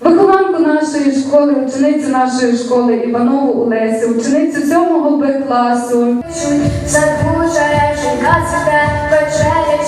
Вихованку нашої школи, ученицю нашої школи Іванову Олесю, ученицю 7 Б класу, Чуть забужає, жінка цвіте, вечеря